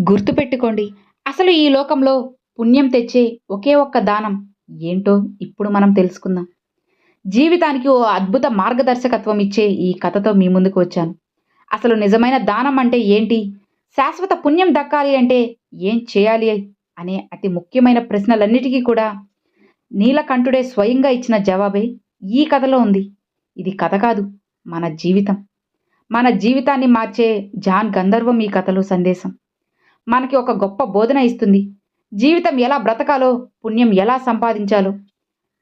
గుర్తుపెట్టుకోండి. అసలు ఈ లోకంలో పుణ్యం తెచ్చే ఒకే ఒక్క దానం ఏంటో ఇప్పుడు మనం తెలుసుకుందాం. జీవితానికి ఓ అద్భుత మార్గదర్శకత్వం ఇచ్చే ఈ కథతో మీ ముందుకు వచ్చాను. అసలు నిజమైన దానం అంటే ఏంటి? శాశ్వత పుణ్యం దక్కాలి అంటే ఏం చేయాలి అనే అతి ముఖ్యమైన ప్రశ్నలన్నిటికీ కూడా నీలకంఠుడే స్వయంగా ఇచ్చిన జవాబే ఈ కథలో ఉంది. ఇది కథ కాదు మన జీవితం. మన జీవితాన్ని మార్చే జాన్ గంధర్వం ఈ కథలో సందేశం. మనకి ఒక గొప్ప బోధన ఇస్తుంది. జీవితం ఎలా బ్రతకాలో పుణ్యం ఎలా సంపాదించాలో.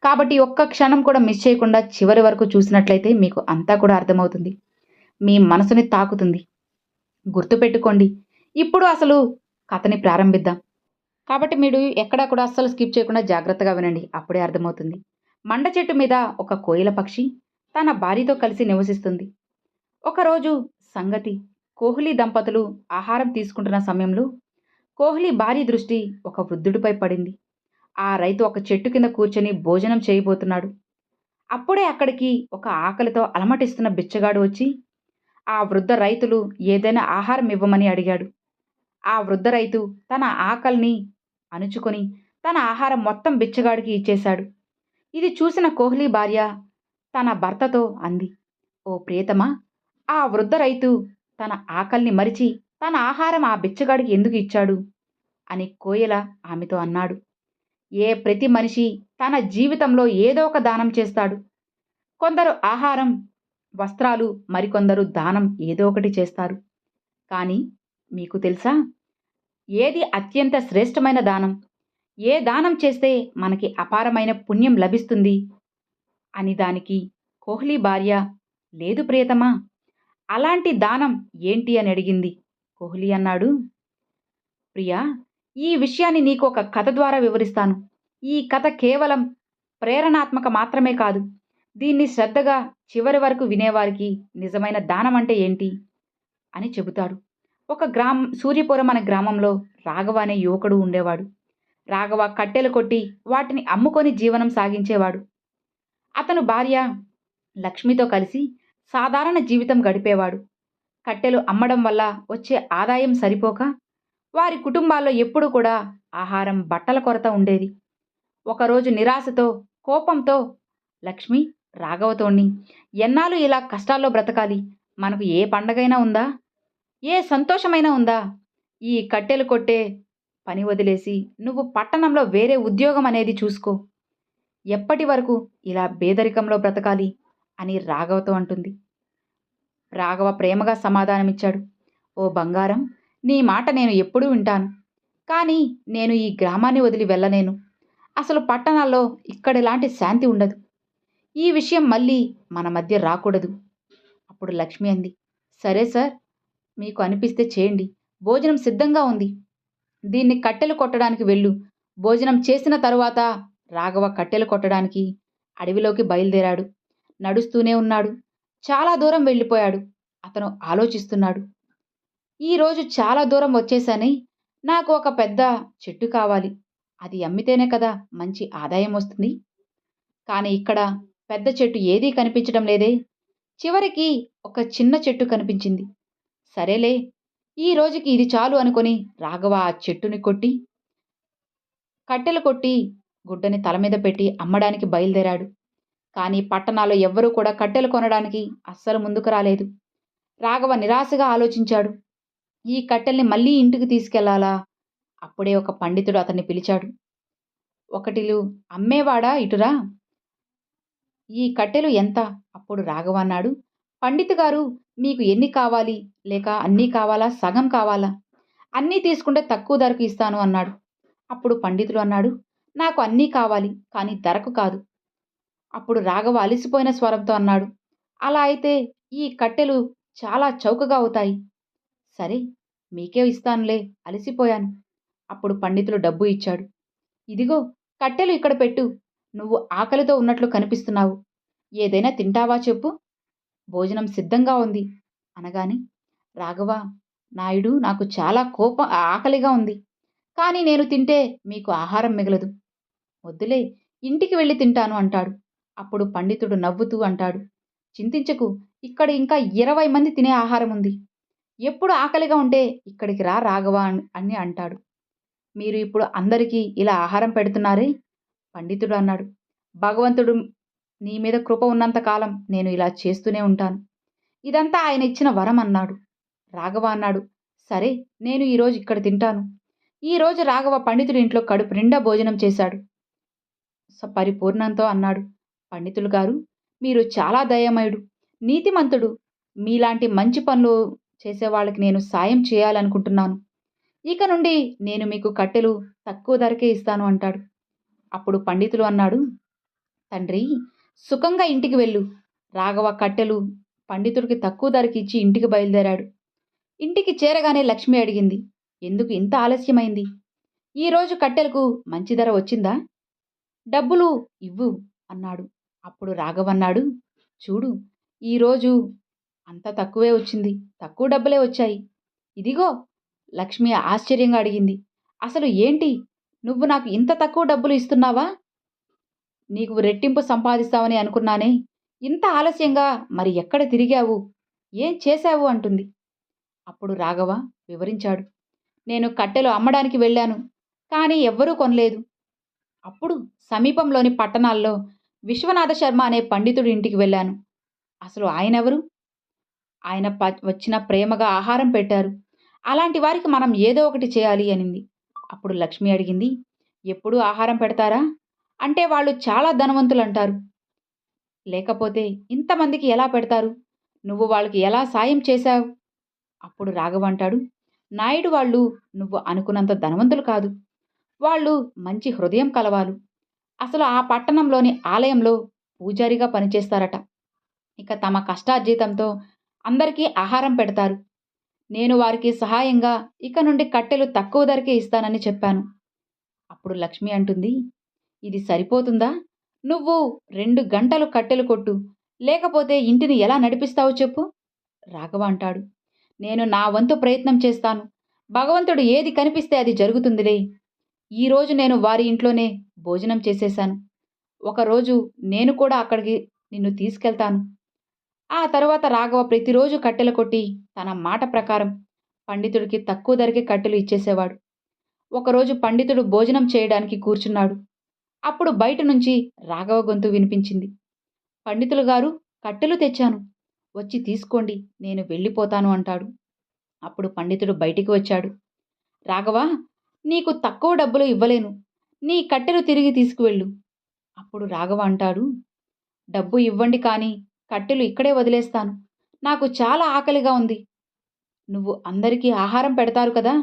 కాబట్టి ఒక్క క్షణం కూడా మిస్ చేయకుండా చివరి వరకు చూసినట్లయితే మీకు అంతా కూడా అర్థమవుతుంది. మీ మనసుని తాకుతుంది. గుర్తుపెట్టుకోండి. ఇప్పుడు అసలు కథని ప్రారంభిద్దాం. కాబట్టి మీరు ఎక్కడా కూడా అస్సలు స్కిప్ చేయకుండా జాగ్రత్తగా వినండి. అప్పుడే అర్థమవుతుంది. మండ చెట్టు మీద ఒక కోయిల పక్షి తన భార్యతో కలిసి నివసిస్తుంది. ఒకరోజు సంగతి కోహ్లీ దంపతులు ఆహారం తీసుకుంటున్న సమయంలో కోహ్లీ భార్య దృష్టి ఒక వృద్ధుడిపై పడింది. ఆ రైతు ఒక చెట్టు కింద కూర్చొని భోజనం చేయబోతున్నాడు. అప్పుడే అక్కడికి ఒక ఆకలితో అలమటిస్తున్న బిచ్చగాడు వచ్చి ఆ వృద్ధ రైతులు ఏదైనా ఆహారం ఇవ్వమని అడిగాడు. ఆ వృద్ధ రైతు తన ఆకలిని అణుచుకొని తన ఆహారం మొత్తం బిచ్చగాడికి ఇచ్చేశాడు. ఇది చూసిన కోహ్లీ భార్య తన భర్తతో అంది ఓ ప్రియతమా ఆ వృద్ధ రైతు తన ఆకలిని మరిచి తన ఆహారం ఆ బిచ్చగాడికి ఎందుకు ఇచ్చాడు? అని కోయల ఆమెతో అన్నాడు. ఏ ప్రతి మనిషి తన జీవితంలో ఏదో ఒక దానం చేస్తాడు. కొందరు ఆహారం వస్త్రాలు మరికొందరు దానం ఏదో ఒకటి చేస్తారు. కానీ మీకు తెలుసా? ఏది అత్యంత శ్రేష్టమైన దానం? ఏ దానం చేస్తే మనకి అపారమైన పుణ్యం లభిస్తుంది? అని దానికి కోహ్లీ భార్య లేదు ప్రియతమా? అలాంటి దానం ఏంటి అని అడిగింది. కోహ్లీ అన్నాడు ప్రియా ఈ విషయాన్ని నీకు ఒక కథ ద్వారా వివరిస్తాను. ఈ కథ కేవలం ప్రేరణాత్మక మాత్రమే కాదు దీన్ని శ్రద్ధగా చివరి వరకు వినేవారికి నిజమైన దానం అంటే ఏంటి? అని చెబుతాడు. ఒక గ్రామం సూర్యపురం అనే గ్రామంలో రాఘవ అనే యువకుడు ఉండేవాడు. రాఘవ కట్టెలు కొట్టి వాటిని అమ్ముకొని జీవనం సాగించేవాడు. అతను భార్య లక్ష్మితో కలిసి సాధారణ జీవితం గడిపేవాడు. కట్టెలు అమ్మడం వల్ల వచ్చే ఆదాయం సరిపోక వారి కుటుంబాల్లో ఎప్పుడూ కూడా ఆహారం బట్టల కొరత ఉండేది. ఒకరోజు నిరాశతో కోపంతో లక్ష్మి రాఘవతోణ్ణి ఎన్నాళ్ళు ఇలా కష్టాల్లో బ్రతకాలి? మనకు ఏ పండగైనా ఉందా? ఏ సంతోషమైనా ఉందా? ఈ కట్టెలు కొట్టే పని వదిలేసి నువ్వు పట్టణంలో వేరే ఉద్యోగం అనేది చూసుకో. ఎప్పటి వరకు ఇలా బేదరికంలో బ్రతకాలి? అని రాఘవతో అంటుంది. రాఘవ ప్రేమగా సమాధానమిచ్చాడు. ఓ బంగారం నీ మాట నేను ఎప్పుడూ వింటాను. కానీ నేను ఈ గ్రామాన్ని వదిలి వెళ్ళలేను. అసలు పట్టణాల్లో ఇక్కడిలాంటి శాంతి ఉండదు. ఈ విషయం మళ్ళీ మన మధ్య రాకూడదు. అప్పుడు లక్ష్మి అంది. సరే సార్ మీకు అనిపిస్తే చేయండి. భోజనం సిద్ధంగా ఉంది. దీన్ని కట్టెలు కొట్టడానికి వెళ్ళు. భోజనం చేసిన తరువాత రాఘవ కట్టెలు కొట్టడానికి అడవిలోకి బయలుదేరాడు. నడుస్తూనే ఉన్నాడు. చాలా దూరం వెళ్ళిపోయాడు. అతను ఆలోచిస్తున్నాడు. ఈరోజు చాలా దూరం వచ్చేసాని నాకు ఒక పెద్ద చెట్టు కావాలి. అది అమ్మితేనే కదా మంచి ఆదాయం వస్తుంది. కానీ ఇక్కడ పెద్ద చెట్టు ఏదీ కనిపించడం లేదే. చివరికి ఒక చిన్న చెట్టు కనిపించింది. సరేలే ఈ రోజుకి ఇది చాలు అనుకొని రాఘవ ఆ చెట్టుని కొట్టి కట్టెలు కొట్టి గుడ్డని తల మీద పెట్టి అమ్మడానికి బయలుదేరాడు. కానీ పట్టణాల్లో ఎవ్వరూ కూడా కట్టెలు కొనడానికి అస్సలు ముందుకు రాలేదు. రాఘవ నిరాశగా ఆలోచించాడు. ఈ కట్టెల్ని మళ్ళీ ఇంటికి తీసుకెళ్ళాలా? అప్పుడే ఒక పండితుడు అతన్ని పిలిచాడు. ఒకటిలు అమ్మేవాడా ఇటురా? ఈ కట్టెలు ఎంత? అప్పుడు రాఘవ అన్నాడు. పండితు గారు మీకు ఎన్ని కావాలి? లేక అన్నీ కావాలా? సగం కావాలా? అన్నీ తీసుకుంటే తక్కువ ధరకు ఇస్తాను అన్నాడు. అప్పుడు పండితుడు అన్నాడు. నాకు అన్నీ కావాలి కానీ ధరకు కాదు. అప్పుడు రాఘవ అలిసిపోయిన స్వరంతో అన్నాడు అలా అయితే ఈ కట్టెలు చాలా చౌకగా అవుతాయి. సరే మీకే ఇస్తానులే అలసిపోయాను. అప్పుడు పండితులు డబ్బు ఇచ్చాడు ఇదిగో కట్టెలు ఇక్కడ పెట్టు నువ్వు ఆకలితో ఉన్నట్లు కనిపిస్తున్నావు. ఏదైనా తింటావా చెప్పు. భోజనం సిద్ధంగా ఉంది. అనగాని రాఘవ నాయుడు నాకు చాలా కోపం ఆకలిగా ఉంది. కానీ నేను తింటే మీకు ఆహారం మిగలదు. వద్దులే ఇంటికి వెళ్ళి తింటాను అంటాడు. అప్పుడు పండితుడు నవ్వుతూ అంటాడు చింతించకు ఇక్కడ ఇంకా ఇరవై మంది తినే ఆహారం ఉంది. ఎప్పుడు ఆకలిగా ఉంటే ఇక్కడికి రా రాఘవ అని అంటాడు. మీరు ఇప్పుడు అందరికీ ఇలా ఆహారం పెడుతున్నారే? పండితుడు అన్నాడు. భగవంతుడు నీ మీద కృప ఉన్నంత కాలం నేను ఇలా చేస్తూనే ఉంటాను. ఇదంతా ఆయన ఇచ్చిన వరం అన్నాడు. రాఘవ అన్నాడు సరే నేను ఈరోజు ఇక్కడ తింటాను. ఈరోజు రాఘవ పండితుడి ఇంట్లో కడుపు నిండా భోజనం చేశాడు. స- పరిపూర్ణంతో అన్నాడు పండితులు గారు మీరు చాలా దయమయుడు నీతిమంతుడు. మీలాంటి మంచి పనులు చేసే వాళ్ళకి నేను సాయం చేయాలనుకుంటున్నాను. ఇక నుండి నేను మీకు కట్టెలు తక్కువ ధరకే ఇస్తాను అంటాడు. అప్పుడు పండితులు అన్నాడు తండ్రి సుఖంగా ఇంటికి వెళ్ళు. రాఘవ కట్టెలు పండితుడికి తక్కువ ధరకి ఇచ్చి ఇంటికి బయలుదేరాడు. ఇంటికి చేరగానే లక్ష్మి అడిగింది ఎందుకు ఇంత ఆలస్యమైంది? ఈరోజు కట్టెలకు మంచి ధర వచ్చిందా? డబ్బులు ఇవ్వు అన్నాడు. అప్పుడు రాఘవన్నాడు చూడు ఈరోజు అంత తక్కువే వచ్చింది. తక్కువ డబ్బులే వచ్చాయి. ఇదిగో లక్ష్మి ఆశ్చర్యంగా అడిగింది అసలు ఏంటి? నువ్వు నాకు ఇంత తక్కువ డబ్బులు ఇస్తున్నావా? నీకు రెట్టింపు సంపాదిస్తావని అనుకున్నానే. ఇంత ఆలస్యంగా మరి ఎక్కడ తిరిగావు? ఏం చేశావు? అంటుంది. అప్పుడు రాఘవ వివరించాడు నేను కట్టెలు అమ్మడానికి వెళ్ళాను కానీ ఎవ్వరూ కొనలేదు. అప్పుడు సమీపంలోని పట్టణాల్లో విశ్వనాథ శర్మ అనే పండితుడి ఇంటికి వెళ్ళాను. అసలు ఆయన ఎవరు ఆయన ప- వచ్చిన ప్రేమగా ఆహారం పెట్టారు. అలాంటి వారికి మనం ఏదో ఒకటి చేయాలి అనింది. అప్పుడు లక్ష్మి అడిగింది ఎప్పుడూ ఆహారం పెడతారా? అంటే వాళ్ళు చాలా ధనవంతులు అంటారు లేకపోతే ఇంతమందికి ఎలా పెడతారు? నువ్వు వాళ్ళకి ఎలా సాయం చేశావు? అప్పుడు రాఘవ అంటాడు నాయుడు వాళ్ళు నువ్వు అనుకున్నంత ధనవంతులు కాదు. వాళ్ళు మంచి హృదయం కలవాలు అసలు ఆ పట్టణంలోని ఆలయంలో పూజారిగా పనిచేస్తారట. ఇక తమ కష్టార్జితంతో అందరికీ ఆహారం పెడతారు. నేను వారికి సహాయంగా ఇక నుండి కట్టెలు తక్కువ ధరకే ఇస్తానని చెప్పాను. అప్పుడు లక్ష్మి అంటుంది ఇది సరిపోతుందా? నువ్వు రెండు గంటలు కట్టెలు కొట్టు లేకపోతే ఇంటిని ఎలా నడిపిస్తావో చెప్పు? రాఘవ అంటాడు నేను నా వంతు ప్రయత్నం చేస్తాను. భగవంతుడు ఏది కనిపిస్తే అది జరుగుతుందిలే. ఈరోజు నేను వారి ఇంట్లోనే భోజనం చేసేశాను. ఒకరోజు నేను కూడా అక్కడికి నిన్ను తీసుకెళ్తాను. ఆ తర్వాత రాఘవ ప్రతిరోజు కట్టెలు కొట్టి తన మాట ప్రకారం పండితుడికి తక్కువ ధరకే కట్టెలు ఇచ్చేసేవాడు. ఒకరోజు పండితుడు భోజనం చేయడానికి కూర్చున్నాడు. అప్పుడు బయట నుంచి రాఘవ గొంతు వినిపించింది. పండితులు గారు కట్టెలు తెచ్చాను. వచ్చి తీసుకోండి నేను వెళ్ళిపోతాను అంటాడు. అప్పుడు పండితుడు బయటికి వచ్చాడు. రాఘవ నీకు తక్కువ డబ్బులు ఇవ్వలేను. నీ కట్టెలు తిరిగి తీసుకువెళ్ళు. అప్పుడు రాఘవ అంటాడు డబ్బు ఇవ్వండి కానీ కట్టెలు ఇక్కడే వదిలేస్తాను. నాకు చాలా ఆకలిగా ఉంది. నువ్వు అందరికీ ఆహారం పెడతారు కదా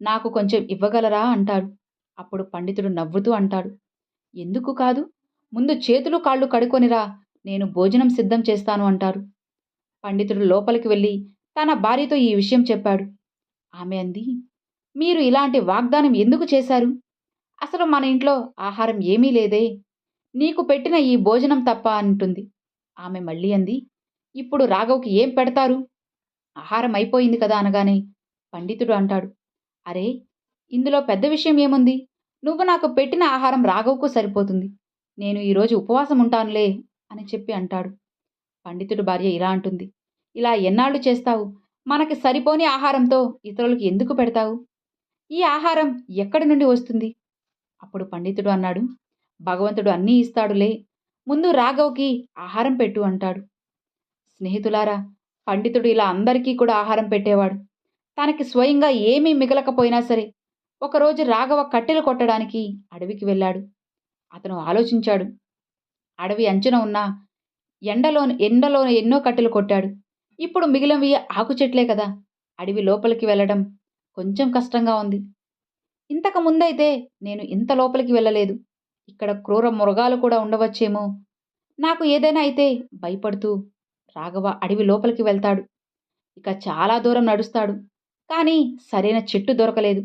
నాకు కొంచెం ఇవ్వగలరా? అంటాడు. అప్పుడు పండితుడు నవ్వుతూ అంటాడు ఎందుకు కాదు? ముందు చేతులు కాళ్ళు కడుకొనిరా. నేను భోజనం సిద్ధం చేస్తాను అంటారు. పండితుడు లోపలికి వెళ్ళి తన భార్యతో ఈ విషయం చెప్పాడు. ఆమె అంది మీరు ఇలాంటి వాగ్దానం ఎందుకు చేశారు? అసలు మన ఇంట్లో ఆహారం ఏమీ లేదే. నీకు పెట్టిన ఈ భోజనం తప్ప అంటుంది. ఆమె మళ్ళీ అంది ఇప్పుడు రాఘవ్కి ఏం పెడతారు? ఆహారం అయిపోయింది కదా అనగానే పండితుడు అంటాడు అరే ఇందులో పెద్ద విషయం ఏముంది? నువ్వు నాకు పెట్టిన ఆహారం రాఘవ్కు సరిపోతుంది. నేను ఈరోజు ఉపవాసం ఉంటానులే అని చెప్పి అంటాడు. పండితుడి భార్య ఇలా అంటుంది ఇలా ఎన్నాళ్ళు చేస్తావు? మనకి సరిపోని ఆహారంతో ఇతరులకు ఎందుకు పెడతావు? ఈ ఆహారం ఎక్కడి నుండి వస్తుంది? అప్పుడు పండితుడు అన్నాడు భగవంతుడు అన్నీ ఇస్తాడులే ముందు రాఘవ్కి ఆహారం పెట్టు అంటాడు. స్నేహితులారా పండితుడు ఇలా అందరికీ కూడా ఆహారం పెట్టేవాడు. తనకి స్వయంగా ఏమీ మిగలకపోయినా సరే ఒకరోజు రాఘవ కట్టెలు కొట్టడానికి అడవికి వెళ్ళాడు. అతను ఆలోచించాడు అడవి అంచున ఉన్న ఎండలో ఎండలో ఎన్నో కట్టెలు కొట్టాడు. ఇప్పుడు మిగిలినవి ఆకు చెట్లే కదా అడవి లోపలికి వెళ్ళడం కొంచెం కష్టంగా ఉంది. ఇంతకు ముందైతే నేను ఇంత లోపలికి వెళ్ళలేదు. ఇక్కడ క్రూర మృగాలు కూడా ఉండవచ్చేమో. నాకు ఏదైనా అయితే భయపడుతూ రాఘవ అడవి లోపలికి వెళ్తాడు. ఇక చాలా దూరం నడుస్తాడు. కానీ సరైన చెట్టు దొరకలేదు.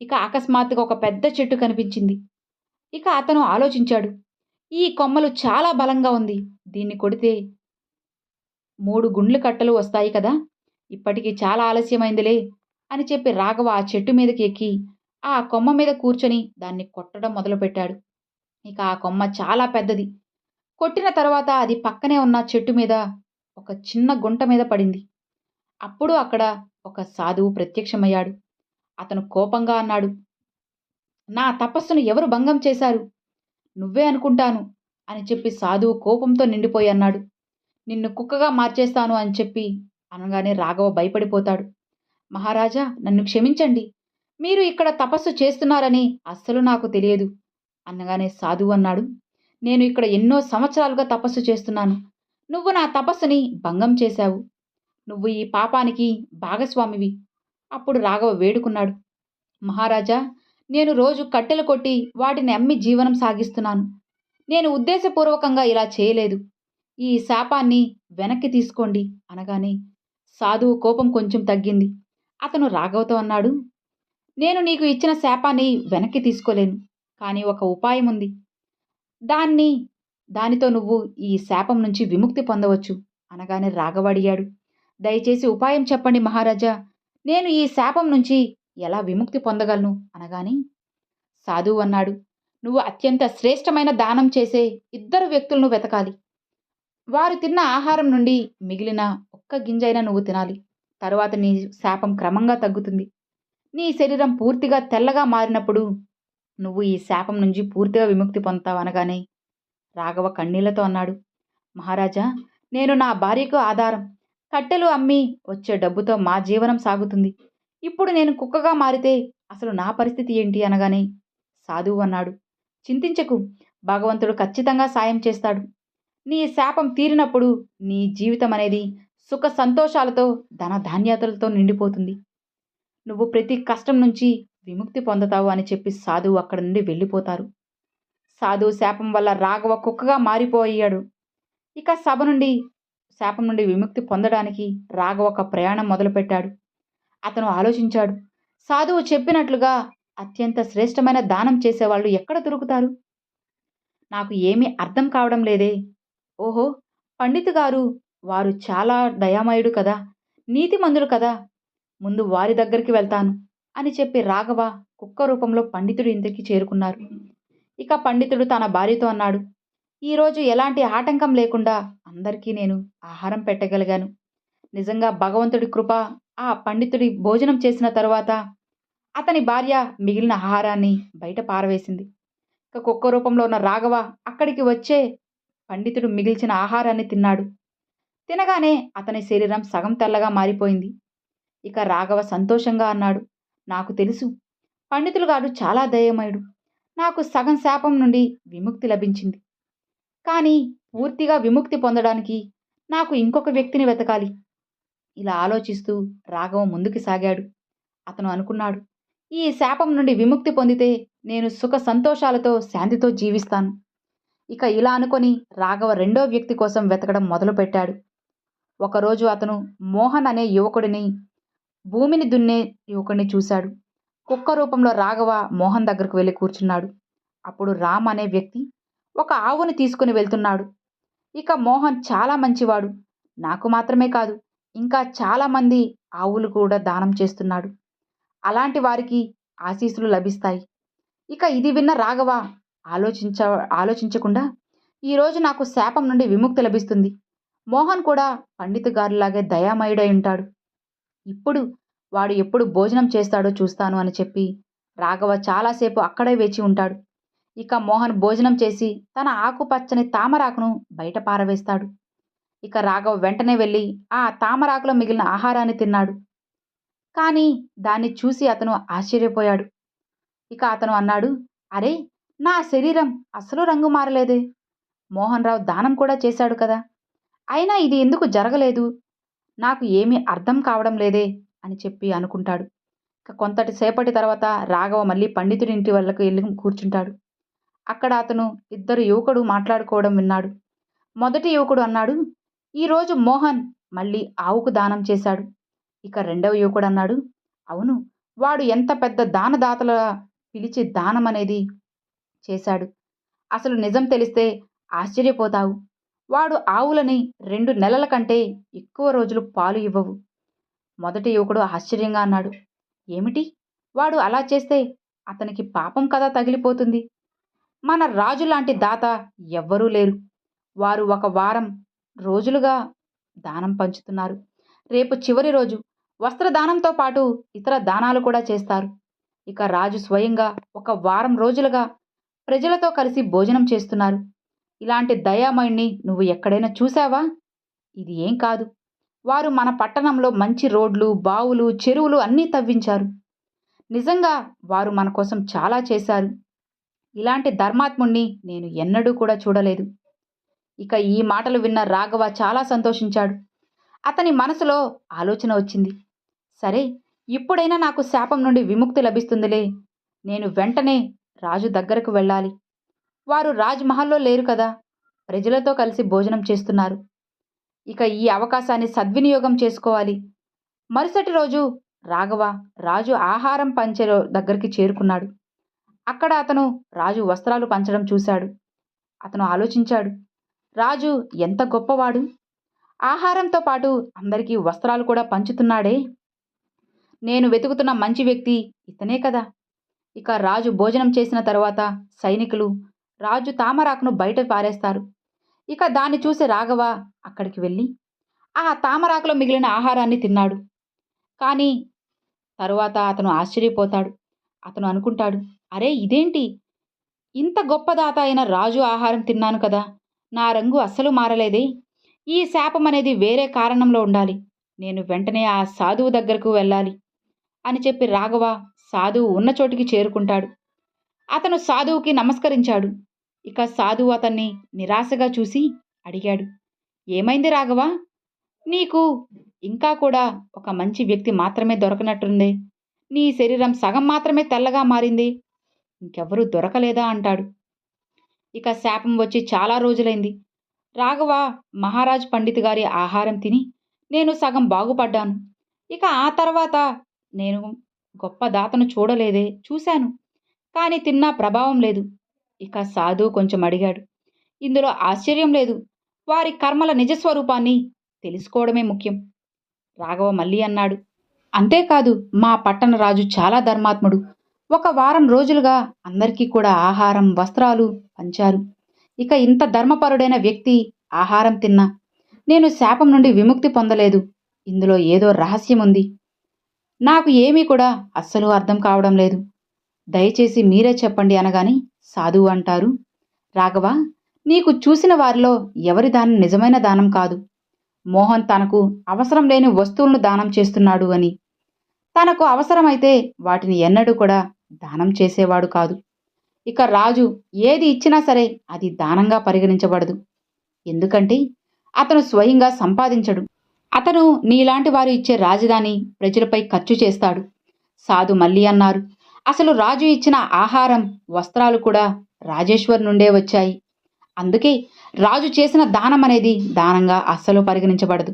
ఇక అకస్మాత్తుగా ఒక పెద్ద చెట్టు కనిపించింది. ఇక అతను ఆలోచించాడు. ఈ కొమ్మలు చాలా బలంగా ఉంది. దీన్ని కొడితే మూడు గుండ్లు కట్టలు వస్తాయి కదా. ఇప్పటికీ చాలా ఆలస్యమైందిలే. అని చెప్పి రాఘవ ఆ చెట్టు మీదకి ఎక్కి ఆ కొమ్మ మీద కూర్చొని దాన్ని కొట్టడం మొదలుపెట్టాడు. ఇక ఆ కొమ్మ చాలా పెద్దది. కొట్టిన తర్వాత అది పక్కనే ఉన్న చెట్టు మీద ఒక చిన్న గుంట మీద పడింది. అప్పుడు అక్కడ ఒక సాధువు ప్రత్యక్షమయ్యాడు. అతను కోపంగా అన్నాడు నా తపస్సును ఎవరు భంగం చేశారు? నువ్వే అనుకుంటాను అని చెప్పి సాధువు కోపంతో నిండిపోయి అన్నాడు. నిన్ను కుక్కగా మార్చేస్తాను అని చెప్పి అనగానే రాఘవ భయపడిపోతాడు. మహారాజా నన్ను క్షమించండి. మీరు ఇక్కడ తపస్సు చేస్తున్నారని అస్సలు నాకు తెలియదు. అనగానే సాధువు అన్నాడు. నేను ఇక్కడ ఎన్నో సంవత్సరాలుగా తపస్సు చేస్తున్నాను. నువ్వు నా తపస్సుని భంగం చేశావు. నువ్వు ఈ పాపానికి భాగస్వామివి. అప్పుడు రాఘవ వేడుకున్నాడు. మహారాజా నేను రోజు కట్టెలు కొట్టి వాటిని అమ్మి జీవనం సాగిస్తున్నాను. నేను ఉద్దేశపూర్వకంగా ఇలా చేయలేదు. ఈ శాపాన్ని వెనక్కి తీసుకోండి అనగానే సాధువు కోపం కొంచెం తగ్గింది. అతను రాఘవతో అన్నాడు నేను నీకు ఇచ్చిన శాపాన్ని వెనక్కి తీసుకోలేను కానీ ఒక ఉపాయం ఉంది. దాన్ని దానితో నువ్వు ఈ శాపం నుంచి విముక్తి పొందవచ్చు అనగానే రాఘవ అడిగాడు. దయచేసి ఉపాయం చెప్పండి మహారాజా నేను ఈ శాపం నుంచి ఎలా విముక్తి పొందగలను? అనగాని సాధువు అన్నాడు నువ్వు అత్యంత శ్రేష్టమైన దానం చేసే ఇద్దరు వ్యక్తులను వెతకాలి. వారు తిన్న ఆహారం నుండి మిగిలిన ఒక్క గింజైనా నువ్వు తినాలి. తరువాత నీ శాపం క్రమంగా తగ్గుతుంది. నీ శరీరం పూర్తిగా తెల్లగా మారినప్పుడు నువ్వు ఈ శాపం నుంచి పూర్తిగా విముక్తి పొందుతావు అనగానే రాఘవ కన్నీళ్ళతో అన్నాడు. మహారాజా నేను నా భార్యకు ఆధారం. కట్టెలు అమ్మి వచ్చే డబ్బుతో మా జీవనం సాగుతుంది. ఇప్పుడు నేను కుక్కగా మారితే అసలు నా పరిస్థితి ఏంటి అనగానే సాధువు అన్నాడు. చింతించకు భగవంతుడు ఖచ్చితంగా సాయం చేస్తాడు. నీ శాపం తీరినప్పుడు నీ జీవితం అనేది సుఖ సంతోషాలతో ధనధాన్యతలతో నిండిపోతుంది. నువ్వు ప్రతి కష్టం నుంచి విముక్తి పొందుతావు అని చెప్పి సాధువు అక్కడి నుండి వెళ్ళిపోతారు. సాధువు శాపం వల్ల రాఘవ కుక్కగా మారిపోయాడు. ఇక సభ నుండి శాపం నుండి విముక్తి పొందడానికి రాఘవ ఒక ప్రయాణం మొదలుపెట్టాడు. అతను ఆలోచించాడు. సాధువు చెప్పినట్లుగా అత్యంత శ్రేష్టమైన దానం చేసేవాళ్ళు ఎక్కడ దొరుకుతారు? నాకు ఏమీ అర్థం కావడం లేదే. ఓహో పండితు గారు వారు చాలా దయామయుడు కదా నీతిమంతుడు కదా ముందు వారి దగ్గరికి వెళ్తాను అని చెప్పి రాఘవ కుక్క రూపంలో పండితుడి ఇంటికి చేరుకున్నారు. ఇక పండితుడు తన భార్యతో అన్నాడు ఈరోజు ఎలాంటి ఆటంకం లేకుండా అందరికీ నేను ఆహారం పెట్టగలిగాను. నిజంగా భగవంతుడి కృప ఆ పండితుడి భోజనం చేసిన తరువాత అతని భార్య మిగిలిన ఆహారాన్ని బయట పారవేసింది. ఇక కుక్క రూపంలో ఉన్న రాఘవ అక్కడికి వచ్చే పండితుడు మిగిల్చిన ఆహారాన్ని తిన్నాడు. తినగానే అతని శరీరం సగం తెల్లగా మారిపోయింది. ఇక రాఘవ సంతోషంగా అన్నాడు నాకు తెలుసు. పండితులు గారు చాలా దయమయుడు. నాకు సగం శాపం నుండి విముక్తి లభించింది. కానీ పూర్తిగా విముక్తి పొందడానికి నాకు ఇంకొక వ్యక్తిని వెతకాలి. ఇలా ఆలోచిస్తూ రాఘవ ముందుకు సాగాడు. అతను అనుకున్నాడు ఈ శాపం నుండి విముక్తి పొందితే నేను సుఖ సంతోషాలతో శాంతితో జీవిస్తాను. ఇక ఇలా అనుకొని రాఘవ రెండో వ్యక్తి కోసం వెతకడం మొదలుపెట్టాడు. ఒకరోజు అతను మోహన్ అనే యువకుడిని భూమిని దున్నే యువకుడిని చూశాడు. కుక్క రూపంలో రాఘవ మోహన్ దగ్గరకు వెళ్ళి కూర్చున్నాడు. అప్పుడు రామ్ అనే వ్యక్తి ఒక ఆవుని తీసుకుని వెళ్తున్నాడు. ఇక మోహన్ చాలా మంచివాడు. నాకు మాత్రమే కాదు ఇంకా చాలామంది ఆవులు కూడా దానం చేస్తున్నాడు. అలాంటి వారికి ఆశీస్సులు లభిస్తాయి. ఇక ఇది విన్న రాఘవ ఆలోచించ ఆలోచించకుండా ఈరోజు నాకు శాపం నుండి విముక్తి లభిస్తుంది. మోహన్ కూడా పండితు గారిలాగే దయామయుడై ఉంటాడు. ఇప్పుడు వాడు ఎప్పుడు భోజనం చేస్తాడో చూస్తాను అని చెప్పి రాఘవ చాలాసేపు అక్కడే వేచి ఉంటాడు. ఇక మోహన్ భోజనం చేసి తన ఆకుపచ్చని తామరాకును బయట పారవేస్తాడు. ఇక రాఘవ వెంటనే వెళ్ళి ఆ తామరాకులో మిగిలిన ఆహారాన్ని తిన్నాడు. కానీ దాన్ని చూసి అతను ఆశ్చర్యపోయాడు. ఇక అతను అన్నాడు అరే నా శరీరం అసలు రంగు మారలేదే. మోహన్ రావు దానం కూడా చేశాడు కదా. అయినా ఇది ఎందుకు జరగలేదు? నాకు ఏమీ అర్థం కావడం లేదే అని చెప్పి అనుకుంటాడు. ఇక కొంతటి సేపటి తర్వాత రాఘవ మళ్ళీ పండితుడి ఇంటి వాళ్ళకు వెళ్ళి కూర్చుంటాడు. అక్కడ అతను ఇద్దరు యువకుడు మాట్లాడుకోవడం విన్నాడు. మొదటి యువకుడు అన్నాడు ఈరోజు మోహన్ మళ్ళీ ఆవుకు దానం చేశాడు. ఇక రెండవ యువకుడు అన్నాడు అవును వాడు ఎంత పెద్ద దానదాతల పిలిచి దానం అనేది చేశాడు. అసలు నిజం తెలిస్తే ఆశ్చర్యపోతావు. వాడు ఆవులని రెండు నెలల కంటే ఎక్కువ రోజులు పాలు ఇవ్వవు. మొదటి యువకుడు ఆశ్చర్యంగా అన్నాడు. ఏమిటి? వాడు అలా చేస్తే అతనికి పాపం కదా తగిలిపోతుంది? మన రాజు లాంటి దాత ఎవ్వరూ లేరు. వారు ఒక వారం రోజులుగా దానం పంచుతున్నారు. రేపు చివరి రోజు వస్త్రదానంతో పాటు ఇతర దానాలు కూడా చేస్తారు. ఇక రాజు స్వయంగా ఒక వారం రోజులుగా ప్రజలతో కలిసి భోజనం చేస్తున్నారు. ఇలాంటి దయామయుణ్ణి నువ్వు ఎక్కడైనా చూసావా ఇది ఏం కాదు. వారు మన పట్టణంలో మంచి రోడ్లు బావులు చెరువులు అన్నీ తవ్వించారు. నిజంగా వారు మన కోసం చాలా చేశారు. ఇలాంటి ధర్మాత్ముణ్ణి నేను ఎన్నడూ కూడా చూడలేదు. ఇక ఈ మాటలు విన్న రాఘవ చాలా సంతోషించాడు. అతని మనసులో ఆలోచన వచ్చింది. సరే ఇప్పుడైనా నాకు శాపం నుండి విముక్తి లభిస్తుందిలే. నేను వెంటనే రాజు దగ్గరకు వెళ్ళాలి. వారు రాజ్మహల్లో లేరు కదా. ప్రజలతో కలిసి భోజనం చేస్తున్నారు. ఇక ఈ అవకాశాన్ని సద్వినియోగం చేసుకోవాలి. మరుసటి రోజు రాఘవ రాజు ఆహారం పంచే దగ్గరికి చేరుకున్నాడు. అక్కడ అతను రాజు వస్త్రాలు పంచడం చూశాడు. అతను ఆలోచించాడు. రాజు ఎంత గొప్పవాడు. ఆహారంతో పాటు అందరికీ వస్త్రాలు కూడా పంచుతున్నాడే. నేను వెతుకుతున్న మంచి వ్యక్తి ఇతనే కదా. ఇక రాజు భోజనం చేసిన తర్వాత సైనికులు రాజు తామరాకును బయట పారేస్తారు. ఇక దాన్ని చూసి రాఘవ అక్కడికి వెళ్ళి ఆ తామరాకులో మిగిలిన ఆహారాన్ని తిన్నాడు. కానీ తరువాత అతను ఆశ్చర్యపోతాడు. అతను అనుకుంటాడు అరే ఇదేంటి? ఇంత గొప్పదాత అయిన రాజు ఆహారం తిన్నాను కదా. నా రంగు అస్సలు మారలేదే. ఈ శాపం అనేది వేరే కారణంలో ఉండాలి. నేను వెంటనే ఆ సాధువు దగ్గరకు వెళ్ళాలి అని చెప్పి రాఘవ సాధువు ఉన్న చోటికి చేరుకుంటాడు. అతను సాధువుకి నమస్కరించాడు. ఇక సాధువు అతన్ని నిరాశగా చూసి అడిగాడు ఏమైంది రాఘవ? నీకు ఇంకా కూడా ఒక మంచి వ్యక్తి మాత్రమే దొరకనట్టుంది. నీ శరీరం సగం మాత్రమే తెల్లగా మారింది. ఇంకెవ్వరూ దొరకలేదా? అంటాడు. ఇక శాపం వచ్చి చాలా రోజులైంది. రాఘవ మహారాజ్ పండిత్ గారి ఆహారం తిని నేను సగం బాగుపడ్డాను. ఇక ఆ తర్వాత నేను గొప్ప దాతను చూడలేదే చూశాను. కానీ తిన్నా ప్రభావం లేదు. ఇక సాధు కొంచెం అడిగాడు. ఇందులో ఆశ్చర్యం లేదు. వారి కర్మల నిజస్వరూపాన్ని తెలుసుకోవడమే ముఖ్యం. రాఘవ మళ్ళీ అన్నాడు. అంతేకాదు మా పట్టణ రాజు చాలా ధర్మాత్ముడు. ఒక వారం రోజులుగా అందరికీ కూడా ఆహారం వస్త్రాలు పంచారు. ఇక ఇంత ధర్మపరుడైన వ్యక్తి ఆహారం తిన్నా. నేను శాపం నుండి విముక్తి పొందలేదు. ఇందులో ఏదో రహస్యం ఉంది. నాకు ఏమీ కూడా అస్సలు అర్థం కావడం లేదు. దయచేసి మీరే చెప్పండి అనగాని సాధువు అంటారు. రాఘవ నీకు చూసిన వారిలో ఎవరి దానం నిజమైన దానం కాదు? మోహన్ తనకు అవసరం లేని వస్తువులను దానం చేస్తున్నాడు అని. తనకు అవసరమైతే వాటిని ఎన్నడూ కూడా దానం చేసేవాడు కాదు. ఇక రాజు ఏది ఇచ్చినా సరే అది దానంగా పరిగణించబడదు. ఎందుకంటే అతను స్వయంగా సంపాదించడు. అతను నీలాంటి వారు ఇచ్చే రాజధాని ప్రజలపై ఖర్చు చేస్తాడు. సాధు మళ్ళీ అన్నారు అసలు రాజు ఇచ్చిన ఆహారం వస్త్రాలు కూడా రాజేశ్వర్ నుండే వచ్చాయి. అందుకే రాజు చేసిన దానం అనేది దానంగా అస్సలు పరిగణించబడదు.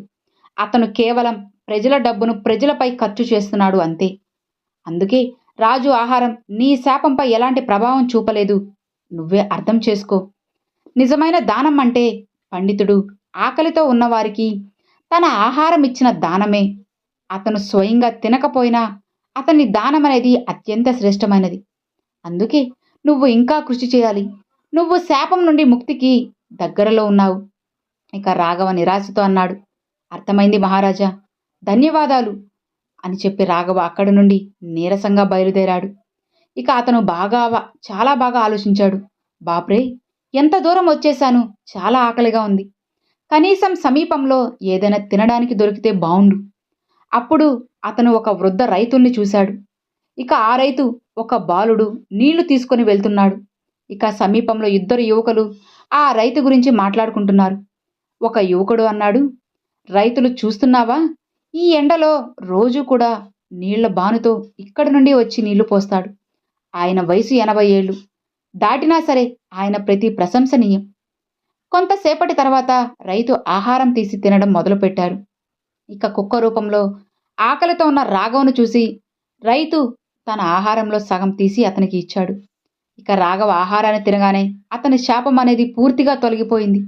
అతను కేవలం ప్రజల డబ్బును ప్రజలపై ఖర్చు చేస్తున్నాడు అంతే. అందుకే రాజు ఆహారం నీ శాపంపై ఎలాంటి ప్రభావం చూపలేదు. నువ్వే అర్థం చేసుకో. నిజమైన దానం అంటే పండితుడు ఆకలితో ఉన్నవారికి తన ఆహారం ఇచ్చిన దానమే. అతను స్వయంగా తినకపోయినా అతని దానం అనేది అత్యంత శ్రేష్టమైనది. అందుకే నువ్వు ఇంకా కృషి చేయాలి. నువ్వు శాపం నుండి ముక్తికి దగ్గరలో ఉన్నావు. ఇక రాఘవ నిరాశతో అన్నాడు. అర్థమైంది మహారాజా. ధన్యవాదాలు అని చెప్పి రాఘవ అక్కడి నుండి నీరసంగా బయలుదేరాడు. ఇక అతను బాగా చాలా బాగా ఆలోచించాడు. బాప్రే ఎంత దూరం వచ్చేశాను? చాలా ఆకలిగా ఉంది. కనీసం సమీపంలో ఏదైనా తినడానికి దొరికితే బావుండు. అప్పుడు అతను ఒక వృద్ధ రైతుల్ని చూశాడు. ఇక ఆ రైతు ఒక బాలుడు నీళ్ళు తీసుకొని వెళ్తున్నాడు. ఇక సమీపంలో ఇద్దరు యువకులు ఆ రైతు గురించి మాట్లాడుకుంటున్నారు. ఒక యువకుడు అన్నాడు రైతులు చూస్తున్నావా? ఈ ఎండలో రోజు కూడా నీళ్ళ బానుతో ఇక్కడి నుండి వచ్చి నీళ్ళు పోస్తాడు. ఆయన వయసు ఎనభై ఏళ్ళు. దాటినా సరే ఆయన ప్రతి ప్రశంసనీయం. కొంతసేపటి తర్వాత రైతు ఆహారం తీసి తినడం మొదలుపెట్టారు. ఇక కుక్క రూపంలో ఆకలితో ఉన్న రాఘవను చూసి రైతు తన ఆహారంలో సగం తీసి అతనికి ఇచ్చాడు. ఇక రాఘవ ఆహారాన్ని తినగానే అతని శాపం అనేది పూర్తిగా తొలగిపోయింది.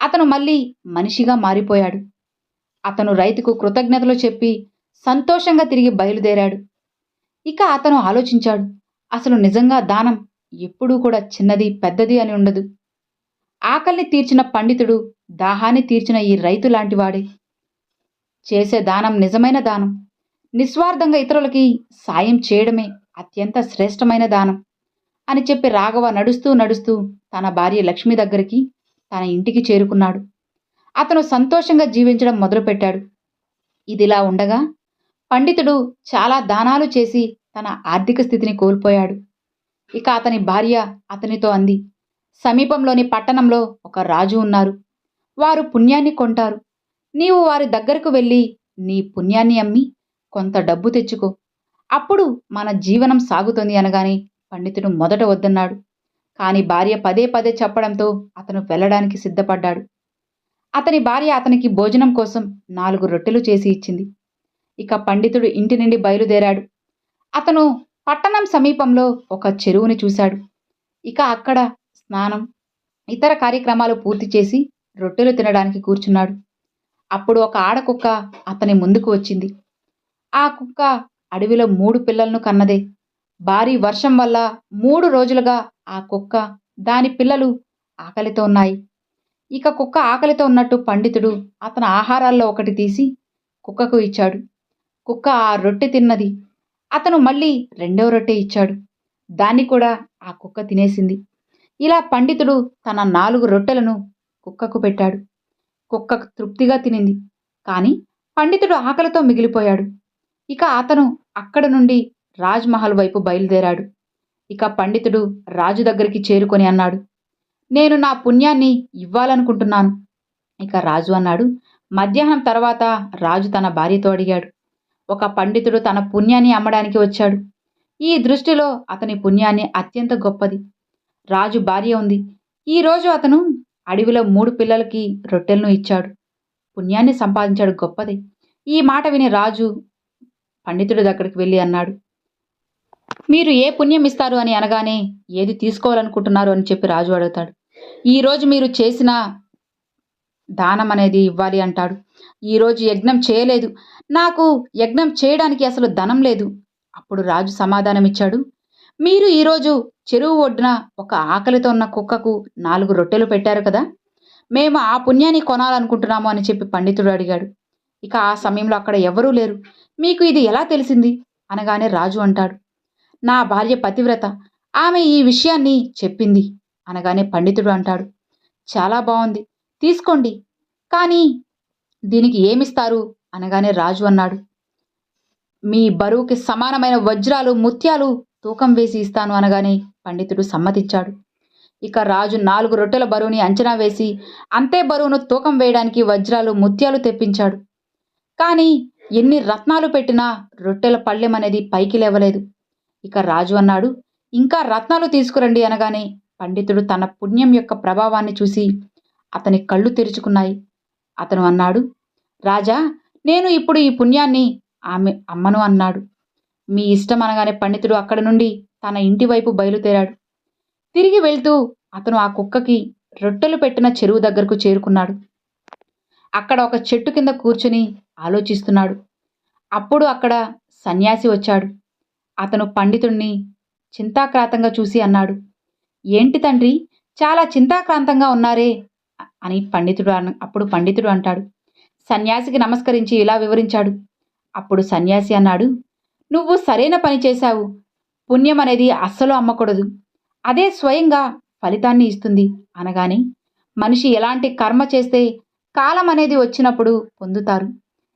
అతను మళ్ళీ మనిషిగా మారిపోయాడు. అతను రైతుకు కృతజ్ఞతలు చెప్పి సంతోషంగా తిరిగి బయలుదేరాడు. ఇక అతను ఆలోచించాడు అసలు నిజంగా దానం ఎప్పుడూ కూడా చిన్నది పెద్దది అని ఉండదు. ఆకలిని తీర్చిన పండితుడు దాహాన్ని తీర్చిన ఈ రైతు లాంటివాడే. చేసే దానం నిజమైన దానం. నిస్వార్థంగా ఇతరులకి సాయం చేయడమే అత్యంత శ్రేష్టమైన దానం అని చెప్పి రాఘవ నడుస్తూ నడుస్తూ తన భార్య లక్ష్మి దగ్గరికి తన ఇంటికి చేరుకున్నాడు. అతను సంతోషంగా జీవించడం మొదలుపెట్టాడు. ఇదిలా ఉండగా పండితుడు చాలా దానాలు చేసి తన ఆర్థిక స్థితిని కోల్పోయాడు. ఇక అతని భార్య అతనితో అంది సమీపంలోని పట్టణంలో ఒక రాజు ఉన్నారు. వారు పుణ్యాన్ని కొంటారు. నీవు వారి దగ్గరకు వెళ్ళి నీ పుణ్యాన్ని అమ్మి కొంత డబ్బు తెచ్చుకో. అప్పుడు మన జీవనం సాగుతుంది అనగానే పండితుడు మొదట వద్దన్నాడు. కాని భార్య పదే పదే చెప్పడంతో అతను వెళ్ళడానికి సిద్ధపడ్డాడు. అతని భార్య అతనికి భోజనం కోసం నాలుగు రొట్టెలు చేసి ఇచ్చింది. ఇక పండితుడు ఇంటి నుండి బయలుదేరాడు. అతను పట్టణం సమీపంలో ఒక చెరువుని చూశాడు. ఇక అక్కడ స్నానం ఇతర కార్యక్రమాలు పూర్తి చేసి రొట్టెలు తినడానికి కూర్చున్నాడు. అప్పుడు ఒక ఆడకుక్క అతని ముందుకు వచ్చింది. ఆ కుక్క అడవిలో మూడు పిల్లలను కన్నదే. భారీ వర్షం వల్ల మూడు రోజులుగా ఆ కుక్క దాని పిల్లలు ఆకలితో ఉన్నాయి. ఇక కుక్క ఆకలితో ఉన్నట్టు పండితుడు అతని ఆహారాల్లో ఒకటి తీసి కుక్కకు ఇచ్చాడు. కుక్క ఆ రొట్టె తిన్నది. అతను మళ్ళీ రెండవ రొట్టె ఇచ్చాడు. దాన్ని కూడా ఆ కుక్క తినేసింది. ఇలా పండితుడు తన నాలుగు రొట్టెలను కుక్కకు పెట్టాడు. కుక్క తృప్తిగా తినింది. కానీ పండితుడు ఆకలితో మిగిలిపోయాడు. ఇక అతను అక్కడ నుండి రాజ్మహల్ వైపు బయలుదేరాడు. ఇక పండితుడు రాజు దగ్గరికి చేరుకొని అన్నాడు నేను నా పుణ్యాన్ని ఇవ్వాలనుకుంటున్నాను. ఇక రాజు అన్నాడు మధ్యాహ్నం తర్వాత రాజు తన భార్యతో అడిగాడు. ఒక పండితుడు తన పుణ్యాన్ని అమ్మడానికి వచ్చాడు. ఈ దృష్టిలో అతని పుణ్యాన్ని అత్యంత గొప్పది. రాజు భార్య ఉంది. ఈరోజు అతను అడవిలో మూడు పిల్లలకి రొట్టెలను ఇచ్చాడు. పుణ్యాన్ని సంపాదించాడు గొప్పది. ఈ మాట విని రాజు పండితుడి దగ్గరికి వెళ్ళి అన్నాడు మీరు ఏ పుణ్యం ఇస్తారు అని అనగానే ఏది తీసుకోవాలనుకుంటున్నారు అని చెప్పి రాజు అడుగుతాడు. ఈరోజు మీరు చేసిన దానం అనేది ఇవ్వాలి అంటాడు. ఈరోజు యజ్ఞం చేయలేదు. నాకు యజ్ఞం చేయడానికి అసలు ధనం లేదు. అప్పుడు రాజు సమాధానం ఇచ్చాడు మీరు ఈరోజు చెరువు ఒడ్డున ఒక ఆకలితో ఉన్న కుక్కకు నాలుగు రొట్టెలు పెట్టారు కదా? మేము ఆ పుణ్యాన్ని కొనాలనుకుంటున్నాము అని చెప్పి పండితుడు అడిగాడు. ఇక ఆ సమయంలో అక్కడ ఎవరూ లేరు. మీకు ఇది ఎలా తెలిసింది? అనగానే రాజు అంటాడు. నా భార్య పతివ్రత ఆమె ఈ విషయాన్ని చెప్పింది అనగానే పండితుడు అంటాడు. చాలా బాగుంది తీసుకోండి. కానీ దీనికి ఏమిస్తారు? అనగానే రాజు అన్నాడు. మీ బరువుకి సమానమైన వజ్రాలు ముత్యాలు తూకం వేసి ఇస్తాను అనగానే పండితుడు సమ్మతించాడు ఇక రాజు నాలుగు రొట్టెల బరువుని అంచనా వేసి అంతే బరువును తూకం వేయడానికి వజ్రాలు ముత్యాలు తెప్పించాడు. కానీ ఎన్ని రత్నాలు పెట్టినా రొట్టెల పళ్ళెం అనేది పైకి లేవలేదు. ఇక రాజు అన్నాడు ఇంకా రత్నాలు తీసుకురండి అనగానే పండితుడు తన పుణ్యం యొక్క ప్రభావాన్ని చూసి అతని కళ్ళు తెరుచుకున్నాయి. అతను అన్నాడు రాజా నేను ఇప్పుడు ఈ పుణ్యాన్ని ఆమె అమ్మను అన్నాడు. మీ ఇష్టం అనగానే పండితుడు అక్కడి నుండి తన ఇంటి వైపు బయలుదేరాడు. తిరిగి వెళ్తూ అతను ఆ కుక్కకి రొట్టెలు పెట్టిన చెరువు దగ్గరకు చేరుకున్నాడు. అక్కడ ఒక చెట్టు కింద కూర్చుని ఆలోచిస్తున్నాడు. అప్పుడు అక్కడ సన్యాసి వచ్చాడు. అతను పండితుణ్ణి చింతాక్రాంతంగా చూసి అన్నాడు ఏంటి తండ్రి చాలా చింతాక్రాంతంగా ఉన్నారే అని పండితుడు అన అప్పుడు పండితుడు అంటాడు. సన్యాసికి నమస్కరించి ఇలా వివరించాడు. అప్పుడు సన్యాసి అన్నాడు నువ్వు సరైన పని చేశావు. పుణ్యం అనేది అస్సలు అమ్మకూడదు. అదే స్వయంగా ఫలితాన్ని ఇస్తుంది. అనగానే మనిషి ఎలాంటి కర్మ చేస్తే కాలం అనేది వచ్చినప్పుడు పొందుతారు.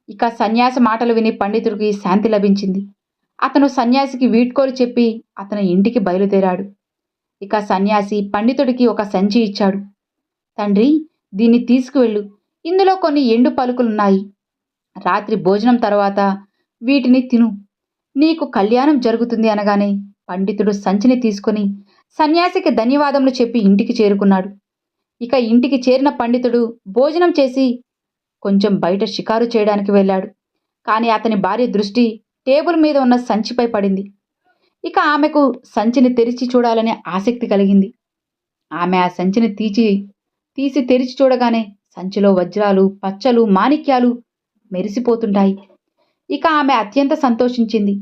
ఇక సన్యాసి మాటలు విని పండితుడికి శాంతి లభించింది. అతను సన్యాసికి వీడ్కోలు చెప్పి అతని ఇంటికి బయలుదేరాడు. ఇక సన్యాసి పండితుడికి ఒక సంచి ఇచ్చాడు. తండ్రి దీన్ని తీసుకువెళ్ళు. ఇందులో కొన్ని ఎండు పలుకులున్నాయి. రాత్రి భోజనం తర్వాత వీటిని తిను. నీకు కళ్యాణం జరుగుతుంది అనగానే పండితుడు సంచిని తీసుకొని సన్యాసికి ధన్యవాదములు చెప్పి ఇంటికి చేరుకున్నాడు. ఇక ఇంటికి చేరిన పండితుడు భోజనం చేసి కొంచెం బయట షికారు చేయడానికి వెళ్ళాడు. కానీ అతని భార్య దృష్టి టేబుల్ మీద ఉన్న సంచిపై పడింది. ఇక ఆమెకు సంచిని తెరిచి చూడాలనే ఆసక్తి కలిగింది. ఆమె ఆ సంచిని తీచి తీసి తెరిచి చూడగానే సంచిలో వజ్రాలు పచ్చలు మాణిక్యాలు మెరిసిపోతుంటాయి. ఇక ఆమె అత్యంత సంతోషించింది.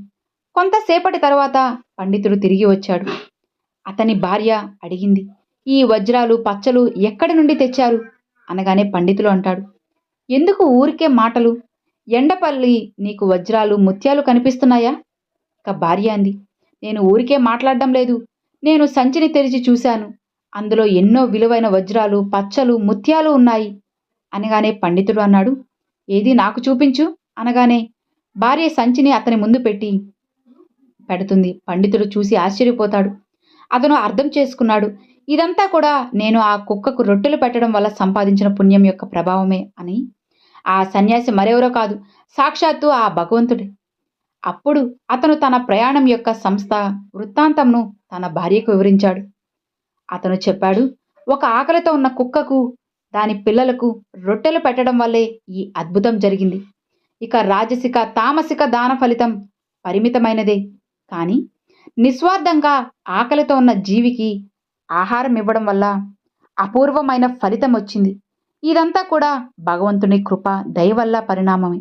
కొంతసేపటి తర్వాత పండితుడు తిరిగి వచ్చాడు. అతని భార్య అడిగింది ఈ వజ్రాలు పచ్చలు ఎక్కడి నుండి తెచ్చారు? అనగానే పండితులు అంటాడు ఎందుకు ఊరికే మాటలు? ఎండపల్లి నీకు వజ్రాలు ముత్యాలు కనిపిస్తున్నాయా? ఇక భార్య అంది నేను ఊరికే మాట్లాడడం లేదు. నేను సంచిని తెరిచి చూశాను. అందులో ఎన్నో విలువైన వజ్రాలు పచ్చలు ముత్యాలు ఉన్నాయి. అనగానే పండితుడు అన్నాడు ఏది నాకు చూపించు? అనగానే భార్య సంచిని అతని ముందు పెట్టి పెడుతుంది. పండితుడు చూసి ఆశ్చర్యపోతాడు. అతను అర్థం చేసుకున్నాడు. ఇదంతా కూడా నేను ఆ కుక్కకు రొట్టెలు పెట్టడం వల్ల సంపాదించిన పుణ్యం యొక్క ప్రభావమే అని. ఆ సన్యాసి మరెవరో కాదు సాక్షాత్తు ఆ భగవంతుడే. అప్పుడు అతను తన ప్రయాణం యొక్క సంస్థ వృత్తాంతంను తన భార్యకు వివరించాడు. అతను చెప్పాడు ఒక ఆకలితో ఉన్న కుక్కకు దాని పిల్లలకు రొట్టెలు పెట్టడం వల్లే ఈ అద్భుతం జరిగింది. ఇక రాజసిక తామసిక దాన ఫలితం పరిమితమైనదే. కానీ నిస్వార్థంగా ఆకలితో ఉన్న జీవికి ఆహారం ఇవ్వడం వల్ల అపూర్వమైన ఫలితం వచ్చింది. ఇదంతా కూడా భగవంతుని కృప దయ వల్ల పరిణామమే.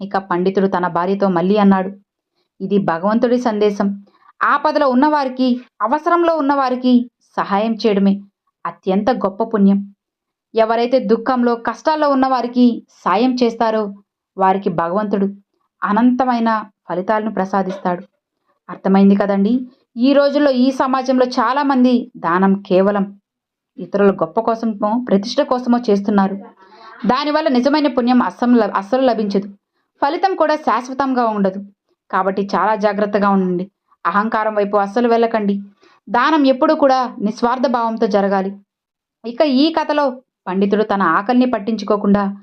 ఇక పండితుడు తన భార్యతో మళ్ళీ అన్నాడు ఇది భగవంతుడి సందేశం. ఆపదలో ఉన్నవారికి అవసరంలో ఉన్నవారికి సహాయం చేయడమే అత్యంత గొప్ప పుణ్యం. ఎవరైతే దుఃఖంలో కష్టాల్లో ఉన్నవారికి సాయం చేస్తారో వారికి భగవంతుడు అనంతమైన ఫలితాలను ప్రసాదిస్తాడు. అర్థమైంది కదండి? ఈ రోజుల్లో ఈ సమాజంలో చాలామంది దానం కేవలం ఇతరుల గొప్ప కోసమో ప్రతిష్ట కోసమో చేస్తున్నారు. దానివల్ల నిజమైన పుణ్యం అస్సం అస్సలు లభించదు. ఫలితం కూడా శాశ్వతంగా ఉండదు. కాబట్టి చాలా జాగ్రత్తగా ఉండండి. అహంకారం వైపు అస్సలు వెళ్ళకండి. దానం ఎప్పుడూ కూడా నిస్వార్థ భావంతో జరగాలి. ఇక ఈ కథలో పండితుడు తన ఆకలిని పట్టించుకోకుండా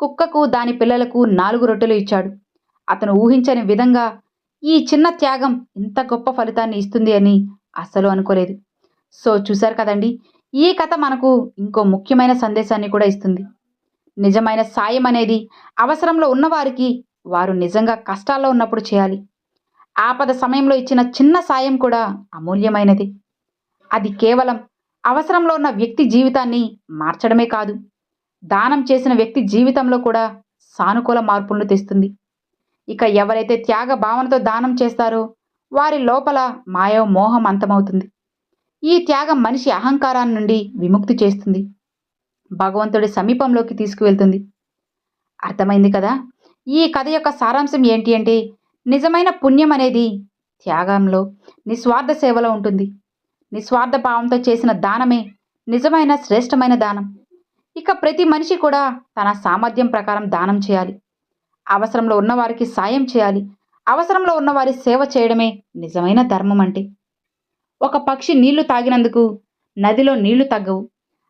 కుక్కకు దాని పిల్లలకు నాలుగు రొట్టెలు ఇచ్చాడు. అతను ఊహించని విధంగా ఈ చిన్న త్యాగం ఇంత గొప్ప ఫలితాన్ని ఇస్తుంది అని అస్సలు అనుకోలేదు. సో చూశారు కదండి ఈ కథ మనకు ఇంకో ముఖ్యమైన సందేశాన్ని కూడా ఇస్తుంది. నిజమైన సాయం అనేది అవసరంలో ఉన్నవారికి వారు నిజంగా కష్టాల్లో ఉన్నప్పుడు చేయాలి. ఆపద సమయంలో ఇచ్చిన చిన్న సాయం కూడా అమూల్యమైనది. అది కేవలం అవసరంలో ఉన్న వ్యక్తి జీవితాన్ని మార్చడమే కాదు దానం చేసిన వ్యక్తి జీవితంలో కూడా సానుకూల మార్పులను తెస్తుంది. ఇక ఎవరైతే త్యాగ భావనతో దానం చేస్తారో వారి లోపల మాయో మోహం అంతమవుతుంది. ఈ త్యాగం మనిషి అహంకారాన్ని నుండి విముక్తి చేస్తుంది. భగవంతుడి సమీపంలోకి తీసుకువెళ్తుంది. అర్థమైంది కదా? ఈ కథ యొక్క సారాంశం ఏంటి అంటే నిజమైన పుణ్యం అనేది త్యాగంలో నిస్వార్థ సేవలో ఉంటుంది. నిస్వార్థ భావంతో చేసిన దానమే నిజమైన శ్రేష్టమైన దానం. ఇక ప్రతి మనిషి కూడా తన సామర్థ్యం ప్రకారం దానం చేయాలి. అవసరంలో ఉన్నవారికి సాయం చేయాలి. అవసరంలో ఉన్నవారి సేవ చేయడమే నిజమైన ధర్మం అంటే. ఒక పక్షి నీళ్ళు తాగినందుకు నదిలో నీళ్ళు తగ్గవు.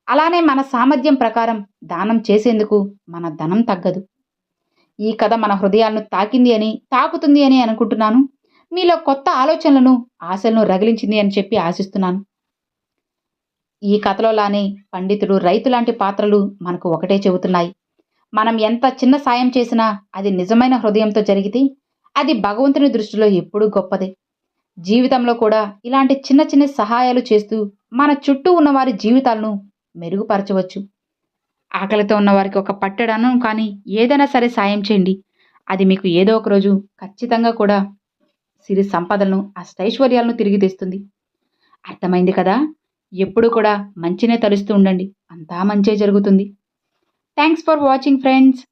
అలానే మన సామర్థ్యం ప్రకారం దానం చేసేందుకు మన ధనం తగ్గదు. ఈ కథ మన హృదయాలను తాకింది అని తాకుతుంది అని అనుకుంటున్నాను. మీలో కొత్త ఆలోచనలను ఆశలను రగిలించింది అని చెప్పి ఆశిస్తున్నాను. ఈ కథలో లానే పండితుడు రైతు లాంటి పాత్రలు మనకు ఒకటే చెబుతున్నాయి. మనం ఎంత చిన్న సాయం చేసినా అది నిజమైన హృదయంతో జరిగితే అది భగవంతుని దృష్టిలో ఎప్పుడూ గొప్పదే. జీవితంలో కూడా ఇలాంటి చిన్న చిన్న సహాయాలు చేస్తూ మన చుట్టూ ఉన్నవారి జీవితాలను మెరుగుపరచవచ్చు. ఆకలితో ఉన్న వారికి ఒక పట్టెడను కానీ ఏదైనా సరే సాయం చేయండి. అది మీకు ఏదో ఒక రోజు ఖచ్చితంగా కూడా సిరి సంపదలను అష్టైశ్వర్యాలను తిరిగి తెస్తుంది. అర్థమైంది కదా? ఎప్పుడు కూడా మంచినే తలుస్తూ ఉండండి. అంతా మంచే జరుగుతుంది. Thanks for watching friends